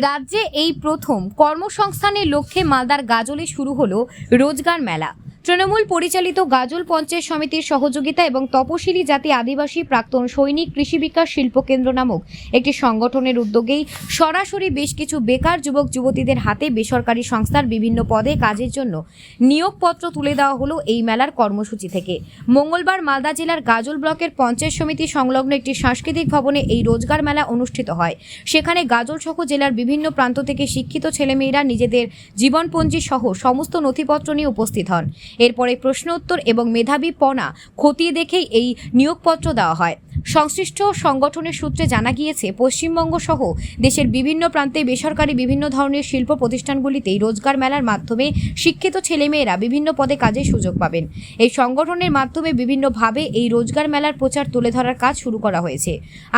রাজ্যে এই প্রথম কর্মসংস্থানের লক্ষ্যে মালদার গাজলে শুরু হলো রোজগার মেলা। তৃণমূল পরিচালিত গাজল পঞ্চায়েত সমিতির সহযোগিতা এবং তপশিলি জাতি আদিবাসী প্রাক্তন সৈনিক কৃষি বিকাশ শিল্পকেন্দ্র নামক একটি সংগঠনের উদ্যোগেই সরাসরি বেশ কিছু বেকার যুবক যুবতীদের হাতে বেসরকারি সংস্থার বিভিন্ন পদে কাজের জন্য নিয়োগপত্র তুলে দেওয়া হলো এই মেলার কর্মসূচি থেকে। মঙ্গলবার মালদা জেলার গাজল ব্লকের পঞ্চায়েত সমিতি সংলগ্ন একটি সাংস্কৃতিক ভবনে এই রোজগার মেলা অনুষ্ঠিত হয়। সেখানে গাজল সহ জেলার বিভিন্ন প্রান্ত থেকে শিক্ষিত ছেলেমেয়েরা নিজেদের জীবনপঞ্জি সহ সমস্ত নথিপত্র নিয়ে উপস্থিত হন। এরপরে প্রশ্ন উত্তর এবং মেধাবী পনা খতিয়ে দেখেই এই নিয়োগপত্র দেওয়া হয়। সংশ্লিষ্ট সংগঠনের সূত্রে জানা গিয়েছে, পশ্চিমবঙ্গ সহ দেশের বিভিন্ন প্রান্তে বেসরকারি বিভিন্ন ধরনের শিল্প প্রতিষ্ঠানগুলিতেই রোজগার মেলার মাধ্যমে শিক্ষিত ছেলেমেয়েরা বিভিন্ন পদে কাজের সুযোগ পাবেন। এই সংগঠনের মাধ্যমে বিভিন্নভাবে এই রোজগার মেলার প্রচার তুলে ধরার কাজ শুরু করা হয়েছে।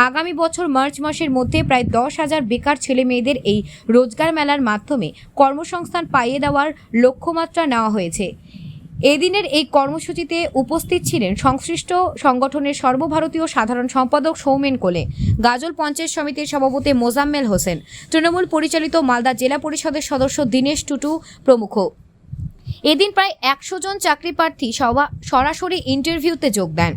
আগামী বছর মার্চ মাসের মধ্যে প্রায় দশ হাজার বেকার ছেলে মেয়েদের এই রোজগার মেলার মাধ্যমে কর্মসংস্থান পাইয়ে দেওয়ার লক্ষ্যমাত্রা নেওয়া হয়েছে। এদিনের এই কর্মসূচিতে উপস্থিত ছিলেন সংশ্লিষ্ট সংগঠনের সর্বভারতীয় সাধারণ সম্পাদক সৌমেন কোলে, গাজল পঞ্চায়েত সমিতির সভাপতি মোজাম্মেল হোসেন, তৃণমূল পরিচালিত মালদা জেলা পরিষদের সদস্য দীনেশ টুটু প্রমুখ। এদিন প্রায় একশো জন চাকরি প্রার্থী সরাসরি ইন্টারভিউতে যোগ দেন।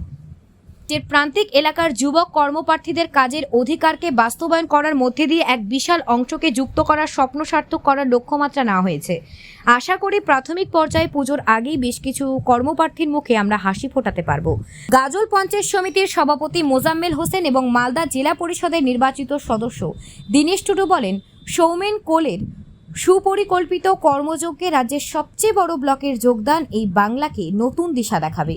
যে প্রান্তিক এলাকার যুবক কর্মপ্রার্থীদের কাজের অধিকারকে বাস্তবায়ন করার মধ্যে দিয়ে এক বিশাল অংশকে যুক্ত করার স্বপ্ন সার্থক করার লক্ষ্যমাত্রা নেওয়া হয়েছে। আশা করি প্রাথমিক পর্যায়ে পুজোর আগেই বেশ কিছু কর্মপ্রার্থীর মুখে আমরা হাসি ফোটাতে পারব। গাজল পঞ্চায়েত সমিতির সভাপতি মোজাম্মেল হোসেন এবং মালদা জেলা পরিষদের নির্বাচিত সদস্য দীনেশ টুডু বলেন, সৌমেন কোলের সুপরিকল্পিত কর্মযজ্ঞে রাজ্যের সবচেয়ে বড় ব্লকের যোগদান এই বাংলাকে নতুন দিশা দেখাবে।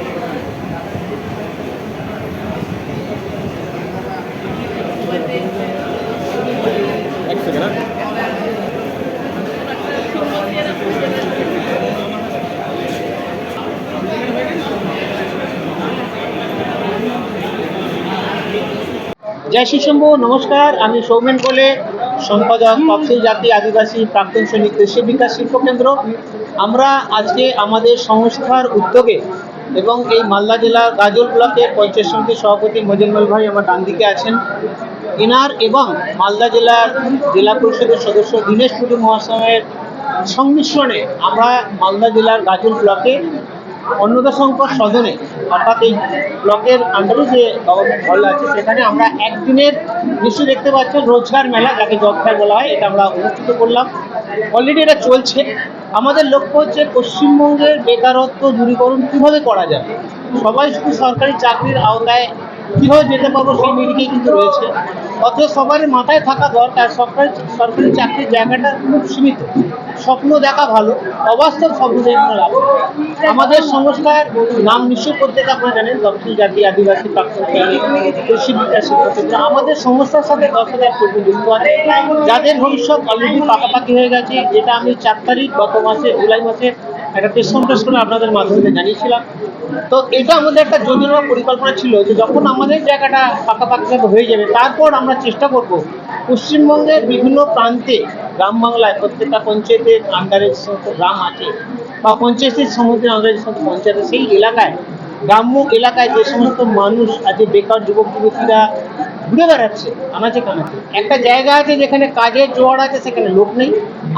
জয় শ্রী শম্ভু, নমস্কার। আমি সৌমেন কোলে সম্পাদক তফসিল জাতি আদিবাসী প্রাক্তন সৈনিক কৃষি বিকাশ শিল্প কেন্দ্র। আমরা আজকে আমাদের সংস্থার উদ্যোগে এবং এই মালদা জেলা গাজল ব্লকের পঞ্চায়েত সমিতির সভাপতি মজুমল ভাই আমার ডান দিকে আছেন। এনার এবং মালদা জেলার জেলা পরিষদের সদস্য দীনেশ টুডু মহাশয়ের সংমিশ্রণে আমরা মালদা জেলার গাজল ব্লকে অন্নদা সংকট সদনে অর্থাৎ এই ব্লকের আন্ডারে যে গভর্নমেন্ট হল আছে, সেখানে আমরা একদিনের নিশ্চয়ই দেখতে পাচ্ছেন রোজগার মেলা, যাকে জব বলা হয়, এটা আমরা অনুষ্ঠিত করলাম। অলরেডি এটা চলছে। আমাদের লক্ষ্য হচ্ছে পশ্চিমবঙ্গের বেকারত্ব দূরীকরণ কীভাবে করা যায়? সবাই শুধু সরকারি চাকরির আওতায় কীভাবে যেতে পারব সেই নিরিখেই কিন্তু রয়েছে। অথচ সবার মাথায় থাকা দরকার, সরকারি সরকারি চাকরির জায়গাটা খুব সীমিত। স্বপ্ন দেখা ভালো, অবাস্তব স্বপ্ন লাভ আমাদের সংস্থার নাম নিশ্চয় প্রত্যেক আপনারা জানেন, দক্ষিণ জাতি আদিবাসী প্রাক্তন আমাদের সংস্থার সাথে দশ হাজার কর্মী যুক্ত আছে। যাদের ভবিষ্যৎ অলরেডি পাকাপাকি হয়ে গেছে, যেটা আমি চার তারিখ গত মাসে, জুলাই মাসে একটা প্রেস করে আপনাদের মাধ্যমে জানিয়েছিলাম। তো এটা আমাদের একটা যোজনা পরিকল্পনা ছিল যে যখন আমাদের জায়গাটা পাকাপাকি হয়ে যাবে, তারপর আমরা চেষ্টা করব পশ্চিমবঙ্গের বিভিন্ন প্রান্তে, গ্রাম বাংলায়, প্রত্যেকটা পঞ্চায়েতের আন্ডারে যে সমস্ত গ্রাম আছে বা পঞ্চায়েতের সমুদ্রের আন্ডারে যে সমস্ত পঞ্চায়েত সেই এলাকায়, গ্রাম্য এলাকায় যে সমস্ত মানুষ আজকে বেকার যুবক যুবতীরা ঘুরে বেড়াচ্ছে। আনাচে কানাচে একটা জায়গা আছে যেখানে কাজের জোয়ার আছে, সেখানে লোক নেই।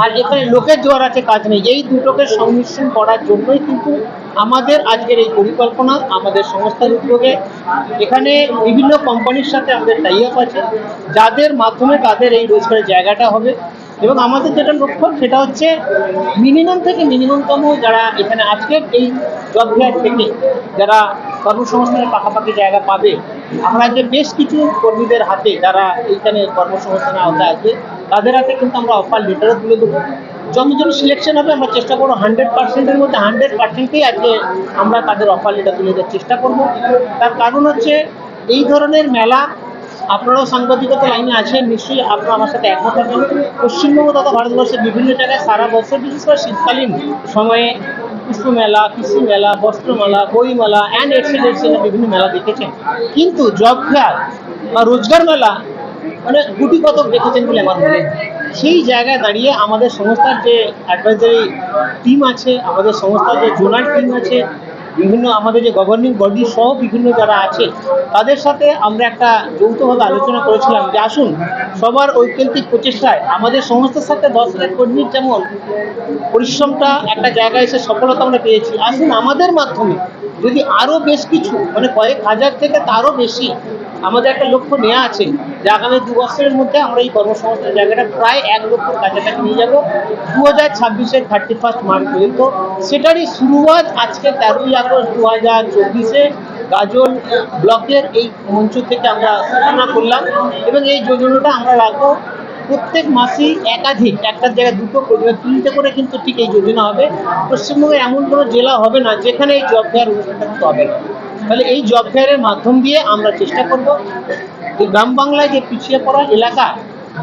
আর এখানে লোকের জোয়ার আছে, কাজ নেই। এই দুটোকে সংমিশ্রণ করার জন্যই কিন্তু আমাদের আজকের এই পরিকল্পনা, আমাদের সংস্থার উদ্যোগে। এখানে বিভিন্ন কোম্পানির সাথে আমাদের টাই আপ আছে, যাদের মাধ্যমে তাদের এই রোজগারের জায়গাটা হবে। এবং আমাদের যেটা লক্ষ্য, সেটা হচ্ছে মিনিমাম থেকে মিনিমামতম যারা এখানে আজকের এই জব ফেয়ার থেকে যারা কর্মসংস্থানের পাশাপাশি জায়গা পাবে। আমরা যে বেশ কিছু কর্মীদের হাতে যারা এইখানে কর্মসংস্থানের আওতায় আসবে তাদের হাতে কিন্তু আমরা অফার লেটারও তুলে দেবো। যতজন সিলেকশন হবে, আমরা চেষ্টা করব হান্ড্রেড পার্সেন্টের মধ্যে হান্ড্রেড পার্সেন্টেই আজকে আমরা তাদের অফার লেটার তুলে দেওয়ার চেষ্টা করব। তার কারণ হচ্ছে, এই ধরনের মেলা আপনারাও সাংবাদিকতা লাইনে আছেন, নিশ্চয়ই আপনারা আমার সাথে একমত হবেন। পশ্চিমবঙ্গ তথা ভারতবর্ষের বিভিন্ন জায়গায় সারা বছর, বিশেষ করে শীতকালীন সময়ে পুষ্প মেলা কৃষি মেলা বস্ত্র মেলা বই মেলা অ্যান্ড এক্সেল বিভিন্ন মেলা দেখেছেন। কিন্তু জব ফেয়ার বা রোজগার মেলা মানে গুটি কতক দেখেছেন বলে আমার মনে সেই জায়গায় দাঁড়িয়ে আমাদের সংস্থার যে অ্যাডভাইজারি টিম আছে, আমাদের সংস্থার যে জোনাল টিম আছে বিভিন্ন আমাদের যে গভর্নিং বডি সহ বিভিন্ন যারা আছে, তাদের সাথে আমরা একটা যৌথভাবে আলোচনা করেছিলাম যে আসুন, সবার ঐকান্তিক প্রচেষ্টায় আমাদের সংস্থার সাথে দশ হাজার কর্মীর যেমন পরিশ্রমটা একটা জায়গায় এসে সফলতা আমরা পেয়েছি, আসুন আমাদের মাধ্যমে যদি আরও বেশ কিছু মানে কয়েক হাজার থেকে তারও বেশি আমাদের একটা লক্ষ্য নেওয়া আছে যে আগামী দু বছরের মধ্যে আমরা এই কর্মসংস্থান জায়গাটা প্রায় এক লক্ষর কাছাকাছি নিয়ে যাব। দু হাজার ছাব্বিশের থার্টি ফার্স্ট মার্চ পর্যন্ত। সেটারই শুরুয়াত আজকে তেরোই আগস্ট দু হাজার চব্বিশে গাজল ব্লকের এই মঞ্চ থেকে আমরা সূচনা করলাম এবং এই যোজনাটা আমরা রাখব। প্রত্যেক মাসেই একাধিক একটার জায়গায় দুটো করে তিনটে করে কিন্তু ঠিক এই যোজনা হবে। পশ্চিমবঙ্গে এমন কোনো জেলা হবে না যেখানে এই জব ফেয়ার অনুষ্ঠানটা হবে না। তাহলে এই জব ফেয়ারের মাধ্যম দিয়ে আমরা চেষ্টা করব যে গ্রাম বাংলায় যে পিছিয়ে পড়া এলাকা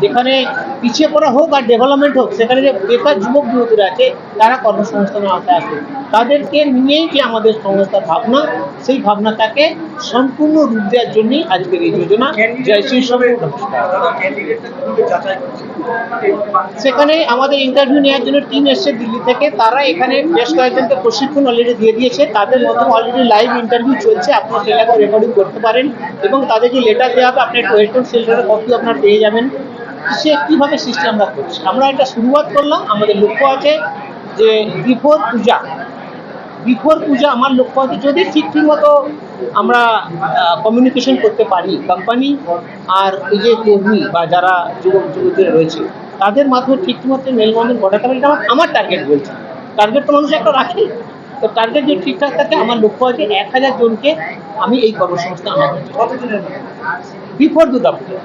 যেখানে পিছিয়ে পড়া হোক আর ডেভেলপমেন্ট হোক, সেখানে যে বেকার যুবক যুবতীরা আছে, তারা কর্মসংস্থানের আওতায় আসবে। তাদেরকে নিয়েই যে আমাদের সংস্থার ভাবনা? সেই ভাবনাটাকে সম্পূর্ণ রূপ দেওয়ার জন্যই আজকের এই যোজনা জয় শ্রী সেখানে আমাদের ইন্টারভিউ নেওয়ার জন্য টিম এসছে দিল্লি থেকে। তারা এখানে বেশ কয়েকজনকে প্রশিক্ষণ অলরেডি দিয়ে দিয়েছে। তাদের মধ্যে অলরেডি লাইভ ইন্টারভিউ চলছে। আপনারা সেটাকে রেকর্ডিং করতে পারেন এবং তাদের যে লেটার দেওয়া হবে, আপনি একটা ওয়েলকাম সেন্টারের কপি আপনার পেয়ে যাবেন। সে কীভাবে সিস্টেম আমরা করছি? আমরা একটা শুরুয়াত করলাম, আমাদের লক্ষ্য আছে যে বিফোর পূজা। বিফোর পূজা আমার লক্ষ্য আছে, যদি ঠিক ঠিক মতো আমরা কমিউনিকেশন করতে পারি কোম্পানি আর এই যে কর্মী বা যারা যুবক যুবতীরা রয়েছে, তাদের মাধ্যমে ঠিক মতো মেলবন্ধন ঘটাতে পারি, এটা আমার- টার্গেট বলছি। টার্গেট তো মানুষ একটা রাখে। তো টার্গেট যদি ঠিকঠাক থাকে, আমার লক্ষ্য আছে এক হাজার জনকে আমি এই কর্মসংস্থান বিফোর দুর্গা পুজো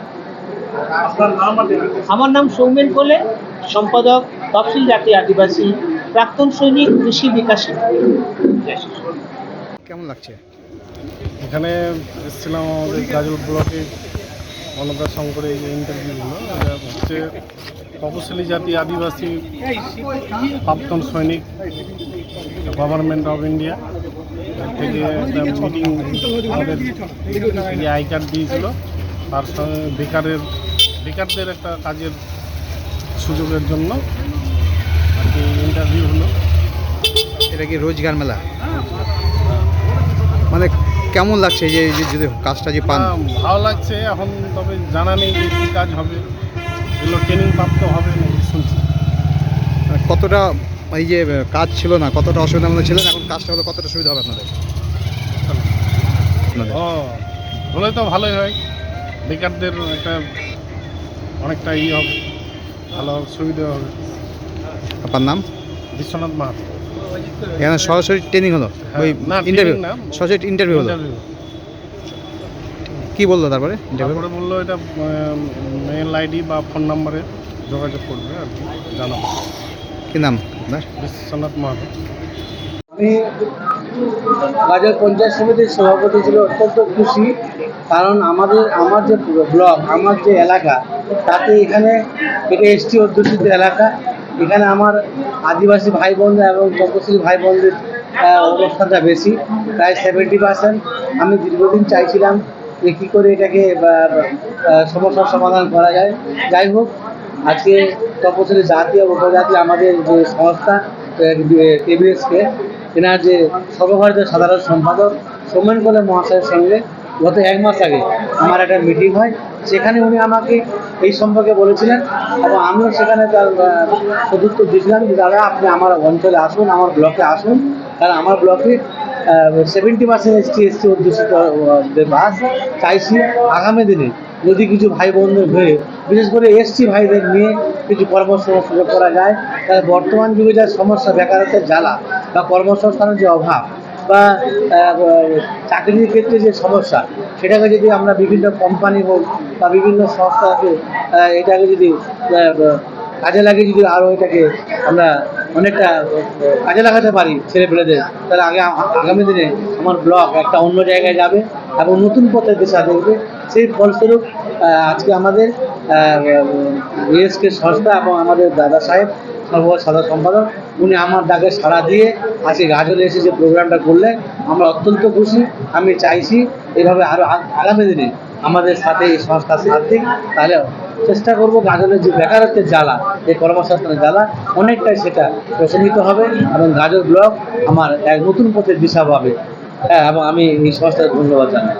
আমার নাম সৌমেন কোলে সম্পাদক তফসিল জাতি আদিবাসী প্রাক্তন সৈনিক কৃষি বিকাশ। কেমন লাগছে? এখানে এসেছিলাম আমাদের গাজল ব্লকে অনদা শঙ্করে এই যে ইন্টারভিউগুলো এটা হচ্ছে তপশিলি জাতি আদিবাসী প্রাক্তন সৈনিক গভর্নমেন্ট অফ ইন্ডিয়া থেকে একটা মিটিং আমাদের আই কার্ড দিয়েছিল তার সঙ্গে বেকারের বেকারদের একটা কাজের সুযোগের জন্য আর কি ইন্টারভিউ হলো। এটা কি রোজগার মেলা? মানে কেমন লাগছে যে এই যে যদি কাজটা যে পান? ভালো লাগছে এখন তবে জানা নেই যে কী কাজ হবে। এগুলো ট্রেনিং প্রাপ্ত হবে শুনছি। মানে কতটা এই যে কাজ ছিল না কতটা অসুবিধার মধ্যে ছিলেন এখন কাজটা হলে কতটা সুবিধা হবে আপনাদের আপনাদের? ও হলে তো ভালোই হয়। বেকারদের একটা অনেকটা ই হবে ভালো সুবিধা হবে। আপনার নাম? বিশ্বনাথ মাহাতো। এখানে সরাসরি ট্রেনিং হলো? হ্যাঁ, ওই ইন্টারভিউ। সরাসরি ইন্টারভিউ হলো? কি বলল তারপরে? ইন্টারভিউ তারপরে বলল এটা মেল আইডি বা ফোন নাম্বারে যোগাযোগ করবে আর কি জানাব। কি নাম আপনার? বিশ্বনাথ মাহাতো। আমি বাজার পঞ্চায়েত সমিতির সভাপতি ছিল অত্যন্ত খুশি, কারণ আমাদের, আমার যে ব্লক, আমার যে এলাকা, তাতে এখানে এটা এসটি অধ্যুষিত এলাকা। এখানে আমার আদিবাসী ভাই বোনরা এবং তপশিলি ভাই বোনদের অবস্থানটা বেশি, প্রায় সেভেন্টি পার্সেন্ট আমি দীর্ঘদিন চাইছিলাম যে কী করে এটাকে সমস্যার সমাধান করা যায়। যাই হোক, আজকে তপশিলি জাতি ও উপজাতি আমাদের যে সংস্থা কেবিএসকে এনার যে সর্বভারতীয় সাধারণ সম্পাদক সৌমেন কোলে মহাশয়ের সঙ্গে গত এক মাস আগে আমার একটা মিটিং হয়। সেখানে উনি আমাকে এই সম্পর্কে বলেছিলেন এবং আমিও সেখানে তার সদুত্তর দিয়েছিলাম যে, দাদা, আপনি আমার অঞ্চলে আসুন, আমার ব্লকে আসুন। কারণ আমার ব্লকে সেভেন্টি পার্সেন্ট এসটি এসটি অধ্যুষিত বাস চাইছি আগামী দিনে যদি কিছু ভাই বোনদের হয়ে, বিশেষ করে এসটি ভাইদের নিয়ে কিছু কর্মসংস্থান সুযোগ করা যায়, তাহলে বর্তমান যুগে যা সমস্যা, বেকারত্বের জ্বালা বা কর্মসংস্থানের যে অভাব বা চাকরির ক্ষেত্রে যে সমস্যা, সেটাকে যদি আমরা বিভিন্ন কোম্পানি হোক বা বিভিন্ন সংস্থাকে এটাকে যদি কাজে লাগিয়ে যদি আরও এটাকে আমরা অনেকটা কাজে লাগাতে পারি ছেলেপেলেদের, তাহলে আগে আগামী দিনে আমার ব্লক একটা অন্য জায়গায় যাবে এবং নতুন পথে দিশা দেখবে সেই ফলস্বরূপ আজকে আমাদের বিএসকে সংস্থা এবং আমাদের দাদা সাহেব সর্ব সাধারণ সম্পাদক, উনি আমার ডাকে সাড়া দিয়ে আজকে গাজলে এসে যে প্রোগ্রামটা করলেন, আমরা অত্যন্ত খুশি। আমি চাইছি এভাবে আরও আগামী দিনে আমাদের সাথে এই সংস্থা সাথ তাহলে চেষ্টা করব গাজলের যে বেকারত্বের জ্বালা, এই কর্মসংস্থানের জ্বালা, অনেকটাই সেটা প্রশমিত হবে এবং গাজল ব্লক আমার এক নতুন পথের দিশা পাবে। হ্যাঁ এবং আমি এই সংস্থাকে ধন্যবাদ জানাই।